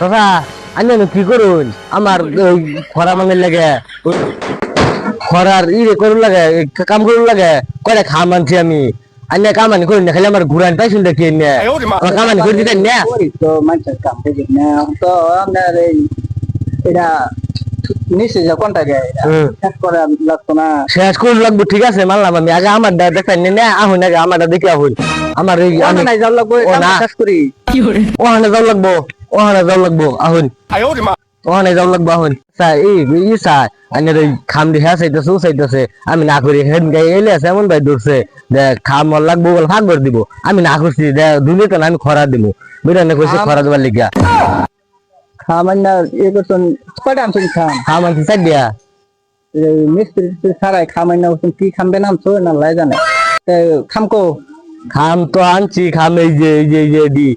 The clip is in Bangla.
দাদা আমি কি করুন? আমার খরা মাঙের লাগে। খরার ই রে করুন লাগে কাম করুন লাগে। কয়টা খাম আনছি আমি। আন্য কামানি করি না খালি আমার ঘুরান পাইছুন দেখি এনে আমার কামানি করে দিতেন না। তো মানুষের কাম না তো আপনার এই এটা নিচে যে কোনটা যায় শেষ করে লাগতো না। শেষ করে লাগবো ঠিক আছে মানলাম আমি। আগে আমার না আহুন আগে আমারটা দেখে আহুন। আমার এই আমি নাই যাওয়ার লাগবে। শেষ করি। ওখানে যাও লাগবো। ওখানে যাও লাগবো আহুন ওখানে যাও লাগবো আহুন স্যার এই ই স্যার আইনের ওই খাম দিয়ে হ্যাঁ চাইতেছে ও চাইতেছে। আমি না করি হেন গাই এলে আছে এমন ভাই ধরছে দে খাম লাগবো বলে ফাঁক করে দিব। আমি না করছি দে দুনিয়া না আমি খরা দিব। বিরানে কইছে খরা দেবার লিগা। খামান না ইয়ে করছেন কয়টা আনছেন খাম? খাম আনছি চাই দিয়া। এই মিস্ত্রি ছাড়াই খামাই না কি খামবে নাম তো না লাই জানে। তে খামকো খাম তো আনছি খাম এই যে এই যে এই যে দি।